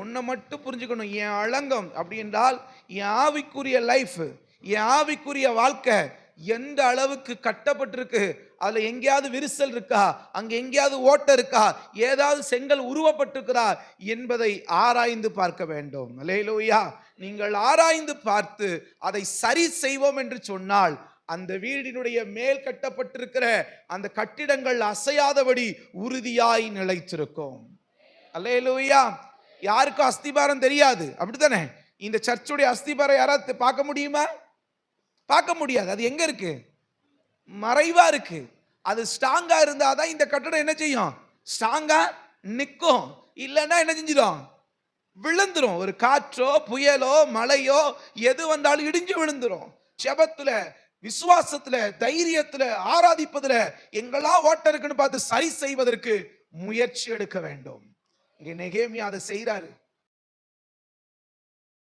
உன்னை மட்டும் புரிஞ்சுக்கணும். என் அலங்கம் அப்படி என்றால் என் ஆவிக்குரிய லைஃப் என் ஆவிக்குரிய வாழ்க்கை எந்த அளவுக்கு கட்டப்பட்டிருக்கு? அதில் எங்கேயாவது விரிசல் இருக்கா? அங்கே எங்கேயாவது ஓட்டை இருக்கா? ஏதாவது செங்கல் உருவப்பட்டிருக்கிறா என்பதை ஆராய்ந்து பார்க்க வேண்டும். அலேலூயா நீங்கள் ஆராய்ந்து பார்த்து அதை சரி செய்வோம் என்று சொன்னால் அந்த வீடினுடைய மேல் கட்டப்பட்டிருக்கிற அந்த கட்டிடங்கள் அசையாதபடி உறுதியாய் நிலைத்திருக்கும். அல்லேலூயா யாருக்கும் அஸ்திபாரம் தெரியாது? அப்படித்தானே? இந்த சர்ச்சுடைய அஸ்திபாரம் யாராவது பார்க்க முடியுமா? பார்க்க முடியாது. அது எங்கே இருக்கு? மறைவாக இருக்கு. அது ஸ்ட்ராங்காக இருந்தால் தான் இந்த கட்டடம் என்ன செய்யும்? ஸ்ட்ராங்காக நிற்கும் இல்லைன்னா என்ன செஞ்சிடும்? விழுந்துரும். ஒரு காற்றோ புயலோ மழையோ எது வந்தாலும் இடிஞ்சு விழுந்துரும். செபத்தில் விசுவாசத்தில் தைரியத்தில் ஆராதிப்பதில் எங்களா ஓட்டம் இருக்குன்னு பார்த்து சரி செய்வதற்கு முயற்சி எடுக்க வேண்டும். இங்கே நெகேமியா அதை செய்றாரு